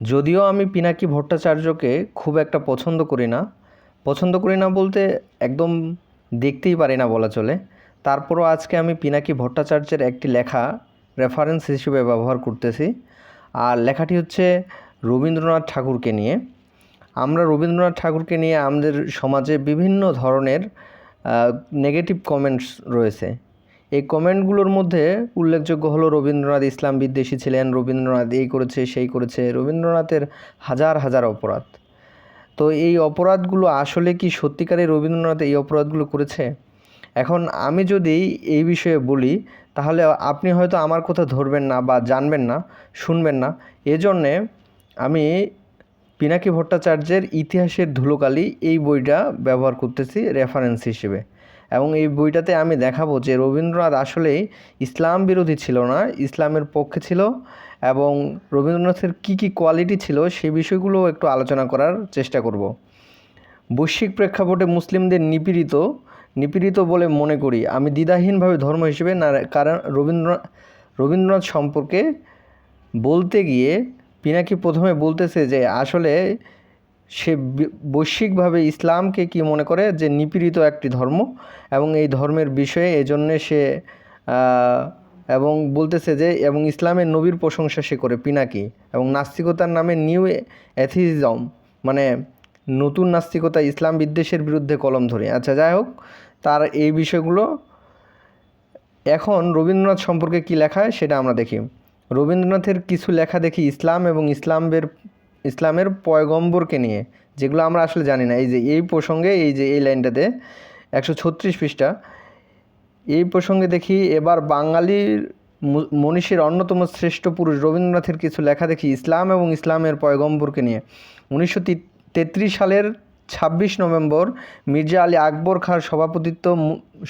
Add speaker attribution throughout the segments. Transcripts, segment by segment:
Speaker 1: যদিও আমি পিনাকি ভট্টাচার্যকে খুব একটা পছন্দ করি না। পছন্দ করি না বলতে একদম দেখতেই পারি না বলা চলে। তারপরও আজকে আমি পিনাকি ভট্টাচার্যের একটি লেখা রেফারেন্স হিসেবে ব্যবহার করতেছি। আর লেখাটি হচ্ছে রবীন্দ্রনাথ ঠাকুরকে নিয়ে। আমরা রবীন্দ্রনাথ ঠাকুরকে নিয়ে আমাদের সমাজে বিভিন্ন ধরনের নেগেটিভ কমেন্টস রয়েছে। এই কমেন্টগুলোর মধ্যে উল্লেখযোগ্য হলো, রবীন্দ্রনাথ ইসলাম বিদ্বেষী ছিলেন, রবীন্দ্রনাথ এই করেছে, সেই করেছে, রবীন্দ্রনাথের হাজার হাজার অপরাধ। তো এই অপরাধগুলো আসলে কি সত্যিকারে রবীন্দ্রনাথ এই অপরাধগুলো করেছে? এখন আমি যদি এই বিষয়ে বলি, তাহলে আপনি হয়তো আমার কথা ধরবেন না বা জানবেন না, শুনবেন না। এজন্যে আমি পিনাকি ভট্টাচার্যের ইতিহাসের ধুলোকালি এই বইটা ব্যবহার করতেছি রেফারেন্স হিসেবে। এবং এই বইটাতে আমি দেখাবো যে রবীন্দ্রনাথ আসলেই ইসলাম বিরোধী ছিল না, ইসলামের পক্ষে ছিল এবং রবীন্দ্রনাথের কী কী কোয়ালিটি ছিল সেই বিষয়গুলো একটু আলোচনা করার চেষ্টা করব। বৈশ্বিক প্রেক্ষাপটে মুসলিমদের নিপীড়িত নিপীড়িত বলে মনে করি। আমি দ্বিধাহীনভাবে ধর্ম হিসেবে না, কারণ রবীন্দ্রনাথ রবীন্দ্রনাথ সম্পর্কে বলতে গিয়ে পিনাকি প্রথমে বলতেছে যে আসলে সে বৈশ্বিকভাবে ইসলামকে কি মনে করে? যে নিপীড়িত একটি ধর্ম এবং এই ধর্মের বিষয়ে এজন্যে সে এবং বলতেছে যে, এবং ইসলামের নবীর প্রশংসা সে করে, পিনাকি। এবং নাস্তিকতার নামে নিউ অ্যাথিজম মানে নতুন নাস্তিকতা ইসলাম বিদ্বেষের বিরুদ্ধে কলম ধরে। আচ্ছা যাই হোক, তার এই বিষয়গুলো, এখন রবীন্দ্রনাথ সম্পর্কে কী লেখা হয় সেটা আমরা দেখি। রবীন্দ্রনাথের কিছু লেখা দেখি ইসলাম এবং ইসলামের ইসলামের পয়গম্বরকে নিয়ে, যেগুলো আমরা আসলে জানি না। এই যে, এই প্রসঙ্গে, এই যে, এই লাইনটাতে, একশো ছত্রিশ পৃষ্ঠা, এই প্রসঙ্গে দেখি, এবার বাঙালির মনীষীর অন্যতম শ্রেষ্ঠ পুরুষ রবীন্দ্রনাথের কিছু লেখা দেখি, ইসলাম এবং ইসলামের পয়গম্বরকে নিয়ে। উনিশশো তেত্রিশ সালের ছাব্বিশ নভেম্বর মির্জা আলী আকবর খাঁর সভাপতিত্ব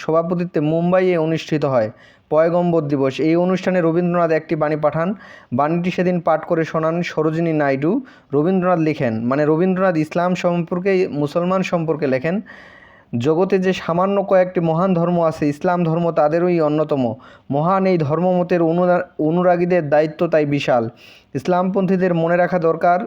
Speaker 1: সভাপতিত্বে মুম্বাইয়ে অনুষ্ঠিত হয়। পয়গম্বর দিবস। এই অনুষ্ঠানে রবীন্দ্রনাথ একটি বাণী পাঠান। বাণীটি সেদিন পাঠ করে শোনান সরোজিনী নাইডু। রবীন্দ্রনাথ লিখেন মানে রবীন্দ্রনাথ ইসলাম সম্পর্কে, মুসলমান সম্পর্কে লেখেন, জগতে যে সামান্য কয়েকটি মহান ধর্ম আছে, ইসলাম ধর্ম তাদেরই অন্যতম। মহান এই ধর্মমতের অনুরাগীদের দায়িত্ব তাই বিশাল। ইসলামপন্থীদের মনে রাখা দরকার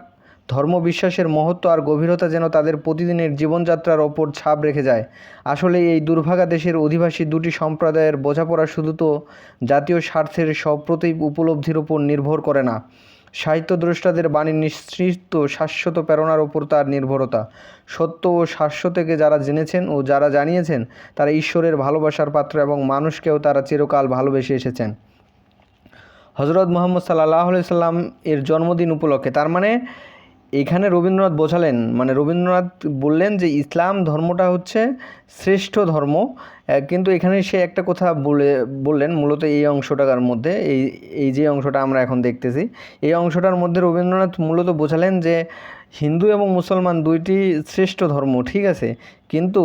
Speaker 1: ধর্মবিশ্বাসের মহত্ব আর গভীরতা যেন তাদের প্রতিদিনের জীবনযাত্রার ওপর ছাপ রেখে যায়। আসলে এই দুর্ভাগা দেশের অধিবাসী দুটি সম্প্রদায়ের বোঝাপড়া শুধু তো জাতীয় স্বার্থের সপ্রতিভ উপলব্ধির ওপর নির্ভর করে না। সাহিত্য দ্রষ্টাদের বাণী নিশ্চিত শাশ্বত প্রেরণার ওপর তার নির্ভরতা। সত্য ও শাশ্বতকে যারা জেনেছেন ও যারা জানিয়েছেন, তারা ঈশ্বরের ভালোবাসার পাত্র এবং মানুষকেও তারা চিরকাল ভালোবেসে এসেছেন। হজরত মোহাম্মদ সাল্লাহ সাল্লাম এর জন্মদিন উপলক্ষে, তার মানে এখানে রবীন্দ্রনাথ বোঝালেন মানে রবীন্দ্রনাথ বললেন যে ইসলাম ধর্মটা হচ্ছে শ্রেষ্ঠ ধর্ম। কিন্তু এখানে সে একটা কথা বলে, বললেন মূলত এই অংশটার মধ্যে, এই এই যে অংশটা আমরা এখন দেখতেছি, এই অংশটার মধ্যে রবীন্দ্রনাথ মূলত বোঝালেন যে হিন্দু এবং মুসলমান দুইটি শ্রেষ্ঠ ধর্ম, ঠিক আছে? কিন্তু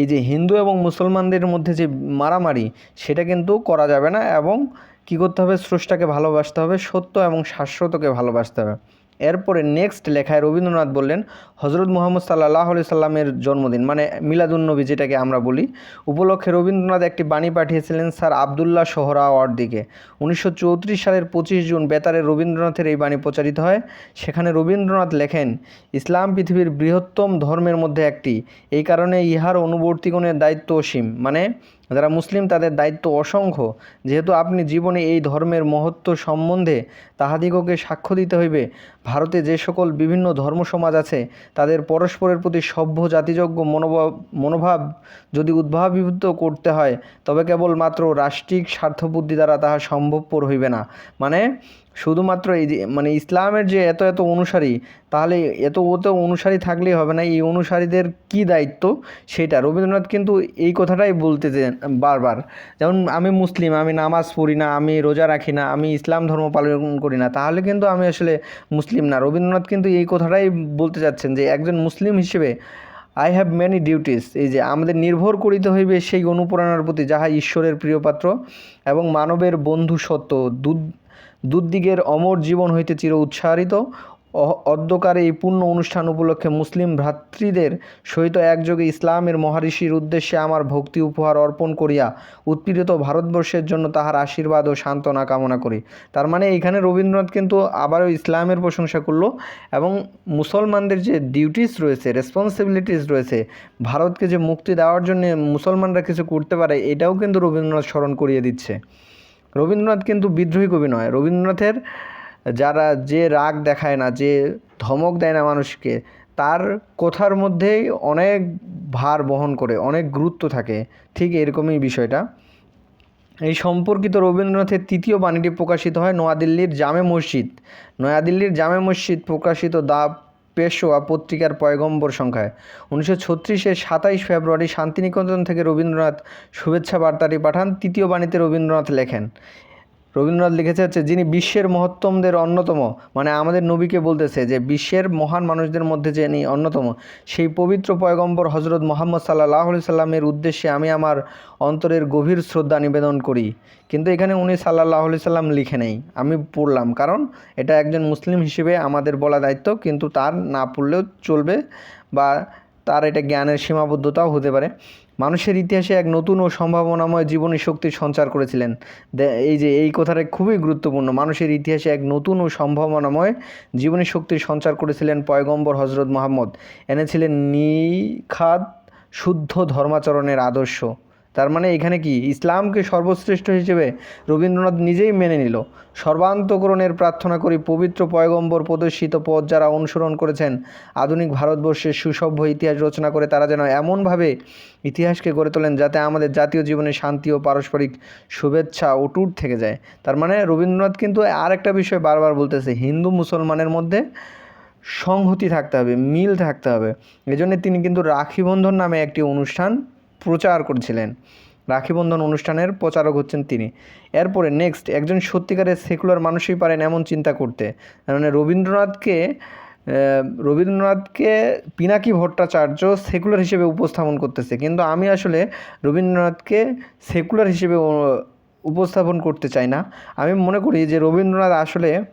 Speaker 1: এই যে হিন্দু এবং মুসলমানদের মধ্যে যে মারামারি, সেটা কিন্তু করা যাবে না এবং কী করতে হবে? স্রষ্টাকে ভালোবাসতে হবে, সত্য এবং শাশ্বতকে ভালোবাসতে হবে। এরপরে নেক্সট লেখায় রবীন্দ্রনাথ বললেন হজরত মোহাম্মদ সাল্লাহ আলি সাল্লামের জন্মদিন মানে মিলাদুন্নবী যেটাকে আমরা বলি। উপলক্ষে রবীন্দ্রনাথ একটি বাণী পাঠিয়েছিলেন, স্যার আবদুল্লাহ সোহরাওয়ার দিকে উনিশশো চৌত্রিশ সালের পঁচিশ জুন বেতারে রবীন্দ্রনাথের এই বাণী প্রচারিত হয়। সেখানে রবীন্দ্রনাথ লেখেন, ইসলাম পৃথিবীর বৃহত্তম ধর্মের মধ্যে একটি। এই কারণে ইহার অনুবর্তীগণের দায়িত্ব অসীম। মানে যারা মুসলিম, তাদের দায়িত্ব অসংখ্য। যেহেতু আপনি জীবনে এই ধর্মের মহত্ব সম্বন্ধে তাহাদিগকে সাক্ষ্য দিতে হইবে, ভারতে যে সকল বিভিন্ন ধর্ম সমাজ আছে, তাদের পরস্পরের প্রতি সভ্য জাতিযোগ্য মনোভাব মনোভাব যদি উদ্ভাবিত করতে হয়, তবে কেবলমাত্র রাষ্ট্রিক স্বার্থবুদ্ধি দ্বারা তাহা সম্ভবপর হইবে না। মানে শুধুমাত্র এই যে মানে ইসলামের যে এত এত অনুসারী, তাহলে এত এত অনুসারী থাকলেই হবে না, এই অনুসারীদের কী দায়িত্ব সেটা? রবীন্দ্রনাথ কিন্তু এই কথাটাই বলতে বারবার, যেমন আমি মুসলিম, আমি নামাজ পড়ি না, আমি রোজা রাখি না, আমি ইসলাম ধর্ম পালন করি না, তাহলে কিন্তু আমি আসলে মুসলিম না। রবীন্দ্রনাথ কিন্তু এই কথাটাই বলতে চাচ্ছেন যে, একজন মুসলিম হিসেবে আই হ্যাভ মেনি ডিউটিস এই যে আমাদের নির্ভর করিতে হইবে সেই অনুপ্রেরণার প্রতি, যাহা ঈশ্বরের প্রিয়পাত্র এবং মানবের বন্ধু সত্য দুধ দুদিগের অমর জীবন হইতে চির উৎসাহিত অহ- অদ্যকার এই পূর্ণ অনুষ্ঠান উপলক্ষে মুসলিম ভ্রাতৃদের সহিত একযোগে ইসলামের মহারিষির উদ্দেশ্যে আমার ভক্তি উপহার অর্পণ করিয়া উৎপীড়িত ভারতবর্ষের জন্য তাহার আশীর্বাদ ও সান্ত্বনা কামনা করি। তার মানে এইখানে রবীন্দ্রনাথ কিন্তু আবারও ইসলামের প্রশংসা করল এবং মুসলমানদের যে ডিউটিস রয়েছে রেসপন্সিবিলিটিস রয়েছে, ভারতকে যে মুক্তি দেওয়ার জন্য মুসলমানরা কিছু করতে পারে, এটাও কিন্তু রবীন্দ্রনাথ স্মরণ করিয়ে দিচ্ছে। রবীন্দ্রনাথ কিন্তু বিদ্রোহী কবি নয়। রবীন্দ্রনাথের যারা যে রাগ দেখায় না, যে ধমক দেয় না মানুষকে, তার কথার মধ্যেই অনেক ভার বহন করে, অনেক গুরুত্ব থাকে। ঠিক এরকমই বিষয়টা। এই সম্পর্কিত রবীন্দ্রনাথের তৃতীয় বাণীটি প্রকাশিত হয় নয়াদিল্লির জামে মসজিদ। নয়াদিল্লির জামে মসজিদ প্রকাশিত দা পেশোয়া পত্রিকার পয়গম্বর সংখ্যায়। উনিশশো ছত্রিশের সাতাইশ ফেব্রুয়ারি শান্তিনিকেতন থেকে রবীন্দ্রনাথ শুভেচ্ছা বার্তাটি পাঠান, তৃতীয় বাণীতে রবীন্দ্রনাথ লেখেন। রবীন্দ্রনাথ লিখেছে হচ্ছে, যিনি বিশ্বের মহত্তমদের অন্যতম মানে আমাদের নবীকে বলতেছে যে, বিশ্বের মহান মানুষদের মধ্যে যে যিনি অন্যতম, সেই পবিত্র পয়গম্বর হজরত মোহাম্মদ সাল্লাহ সাল্লামের উদ্দেশ্যে আমি আমার অন্তরের গভীর শ্রদ্ধা নিবেদন করি। কিন্তু এখানে উনি সাল্লাহ সাল্লাম লিখে নেই। আমি পড়লাম, কারণ এটা একজন মুসলিম হিসেবে আমাদের বলা দায়িত্ব, কিন্তু তার না পড়লেও চলবে বা তার এটা জ্ঞানের সীমাবদ্ধতাও হতে পারে। মানুষের ইতিহাসে এক নতুন ও সম্ভাবনাময় জীবনী শক্তির সঞ্চার করেছিলেন। এই যে, এই কথাটা খুবই গুরুত্বপূর্ণ। মানুষের ইতিহাসে এক নতুন ও সম্ভাবনাময় জীবনী শক্তির সঞ্চার করেছিলেন পয়গম্বর হজরত মোহাম্মদ। এনেছিলেন নিখাদ শুদ্ধ ধর্মাচরণের আদর্শ। তার মানে এখানে কি? ইসলামকে সর্বশ্রেষ্ঠ হিসেবে রবীন্দ্রনাথ নিজেই মেনে নিল। সর্বান্তকরণের প্রার্থনা করি পবিত্র পয়গম্বর প্রদর্শিত পথ যারা অনুসরণ করেছেন, আধুনিক ভারতবর্ষের সুসভ্য ইতিহাস রচনা করে তারা যেন এমনভাবে ইতিহাসকে গড়ে তোলেন যাতে আমাদের জাতীয় জীবনে শান্তি ও পারস্পরিক শুভেচ্ছা অটুট থেকে যায়। তার মানে রবীন্দ্রনাথ কিন্তু আর একটা বিষয় বারবার বলতেছে, হিন্দু মুসলমানের মধ্যে সংহতি থাকতে হবে, মিল থাকতে হবে। এজন্য তিনি কিন্তু রাখি বন্ধন নামে একটি অনুষ্ঠান প্রচার করেছিলেন। রাখিবন্ধন অনুষ্ঠানের প্রচারক হচ্ছেন তিনি। এরপরে নেক্সট একজন সত্যিকারের সেকুলার মানুষই পারেন এমন চিন্তা করতে। মানে রবীন্দ্রনাথকে রবীন্দ্রনাথকে পিনাকি ভট্টাচার্য সেকুলার হিসেবে উপস্থাপন করতেছে। কিন্তু আমি আসলে রবীন্দ্রনাথকে সেকুলার হিসেবে উপস্থাপন করতে চাই না। আমি মনে করি যে রবীন্দ্রনাথ আসলে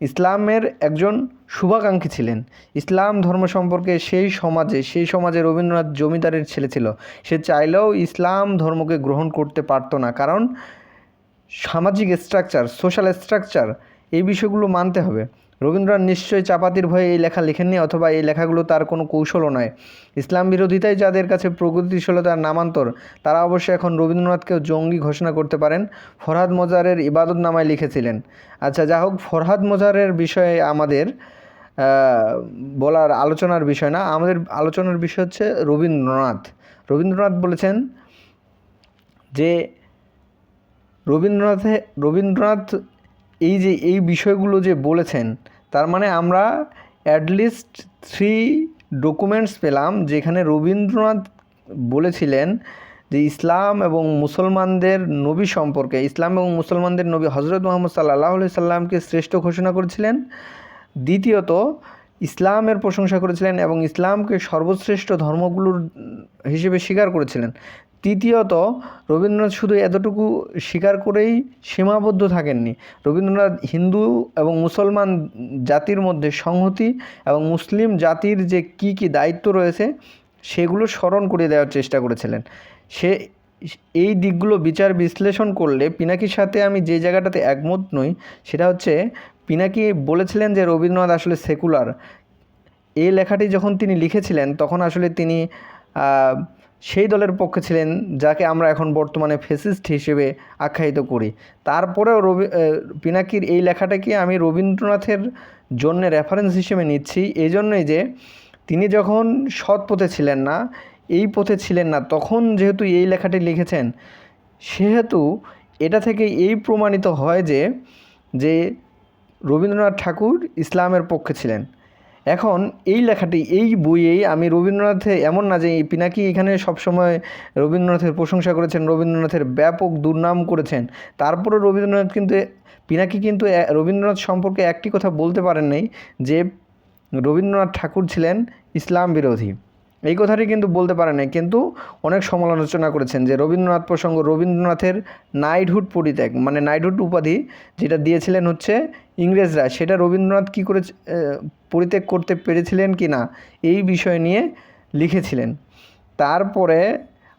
Speaker 1: ইসলামের একজন শুভাকাঙ্ক্ষী ছিলেন। ইসলাম ধর্ম সম্পর্কে সেই সমাজে সেই সমাজে রবীন্দ্রনাথ জমিদারের ছেলে ছিল। সে চাইলেও ইসলাম ধর্মকে গ্রহণ করতে পারতো না। কারণ সামাজিক স্ট্রাকচার সোশ্যাল স্ট্রাকচার এই বিষয়গুলো মানতে হবে। রবীন্দ্রনাথ নিশ্চয়ই চাপাতির ভয়ে এই লেখা লেখেননি অথবা এই লেখাগুলো তার কোনো কৌশলও নয়। ইসলাম বিরোধিতাই যাদের কাছে প্রগতিশীলতার নামান্তর, তারা অবশ্য এখন রবীন্দ্রনাথকেও জঙ্গি ঘোষণা করতে পারেন ফরহাদ মজারের ইবাদত নামায় লিখেছিলেন। আচ্ছা যা হোক, ফরহাদ মজারের বিষয়ে আমাদের বলার আলোচনার বিষয় না, আমাদের আলোচনার বিষয় হচ্ছে রবীন্দ্রনাথ। রবীন্দ্রনাথ বলেছেন যে রবীন্দ্রনাথে, রবীন্দ্রনাথ এই যে, এই বিষয়গুলো যে বলেছেন, তার মানে আমরা অ্যাটলিস্ট থ্রি ডকুমেন্টস পেলাম যেখানে রবীন্দ্রনাথ বলেছিলেন যে ইসলাম এবং মুসলমানদের নবী সম্পর্কে, ইসলাম এবং মুসলমানদের নবী হজরত মোহাম্মদ সাল্লাহ সাল্লামকে শ্রেষ্ঠ ঘোষণা করেছিলেন। দ্বিতীয়ত, ইসলামের প্রশংসা করেছিলেন এবং ইসলামকে সর্বশ্রেষ্ঠ ধর্মগুলোর হিসেবে স্বীকার করেছিলেন। তৃতীয়ত, রবীন্দ্রনাথ শুধু এতটুকু স্বীকার করেই সীমাবদ্ধ থাকেননি। রবীন্দ্রনাথ হিন্দু এবং মুসলমান জাতির মধ্যে সংহতি এবং মুসলিম জাতির যে কি কি দায়িত্ব রয়েছে, সেগুলো স্মরণ করে দেওয়ার চেষ্টা করেছিলেন। সে, এই দিকগুলো বিচার বিশ্লেষণ করলে পিনাকির সাথে আমি যে জায়গাটাতে একমত নই, সেটা হচ্ছে পিনাকি বলেছিলেন যে রবীন্দ্রনাথ আসলে সেকুলার। এই লেখাটি যখন তিনি লিখেছিলেন, তখন আসলে তিনি সেই দলের পক্ষে ছিলেন যাকে আমরা এখন বর্তমানে ফেসিস্ট হিসেবে আখ্যায়িত করি। তারপরেও রবি পিনাকির এই লেখাটাকে আমি রবীন্দ্রনাথের জন্য রেফারেন্স হিসেবে নিচ্ছি। এই জন্যই যে তিনি যখন সৎ পথে ছিলেন না, এই পথে ছিলেন না, তখন যেহেতু এই লেখাটি লিখেছেন, সেহেতু এটা থেকে এই প্রমাণিত হয় যে যে রবীন্দ্রনাথ ঠাকুর ইসলামের পক্ষে ছিলেন। এখন এই লেখাটি, এই বইয়েই আমি রবীন্দ্রনাথে এমন না যে পিনাকি এখানে সবসময় রবীন্দ্রনাথের প্রশংসা করেছেন, রবীন্দ্রনাথের ব্যাপক দুর্নাম করেছেন। তারপরে রবীন্দ্রনাথ কিন্তু, পিনাকি কিন্তু রবীন্দ্রনাথ সম্পর্কে একটি কথা বলতে পারেন নাই যে রবীন্দ্রনাথ ঠাকুর ছিলেন ইসলাম বিরোধী। এই কথাটি কিন্তু বলতে পারে নাই। কিন্তু অনেক সমালোচনা করেছেন যে রবীন্দ্রনাথ প্রসঙ্গ রবীন্দ্রনাথের নাইটহুড পরিত্যাগ মানে নাইটহুড উপাধি যেটা দিয়েছিলেন হচ্ছে ইংরেজরা, সেটা রবীন্দ্রনাথ কী করে পরিত্যাগ করতে পেরেছিলেন কি না, এই বিষয় নিয়ে লিখেছিলেন। তারপরে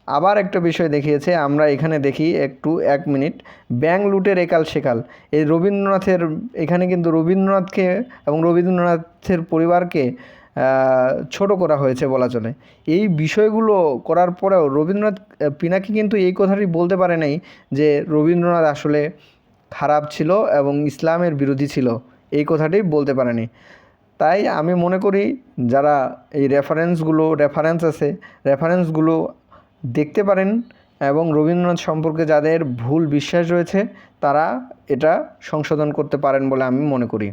Speaker 1: আবার একটা বিষয় দেখিয়েছে, আমরা এখানে দেখি একটু, এক মিনিট। ব্যাং লুটের একাল সেকাল। এই রবীন্দ্রনাথের, এখানে কিন্তু রবীন্দ্রনাথকে এবং রবীন্দ্রনাথের পরিবারকে ছোট করা হয়েছে বলা চলে। এই বিষয়গুলো করার পরেও রবীন্দ্রনাথ পিনাকি কিন্তু এই কথাটি বলতে পারে নাই যে রবীন্দ্রনাথ আসলে খারাপ ছিল এবং ইসলামের বিরোধী ছিল। এই কথাটি বলতে পারেনি তাই আমি মনে করি যারা এই রেফারেন্সগুলো রেফারেন্স আছে রেফারেন্সগুলো দেখতে পারেন এবং রবীন্দ্রনাথ সম্পর্কে যাদের ভুল বিশ্বাস রয়েছে, তারা এটা সংশোধন করতে পারেন বলে আমি মনে করি।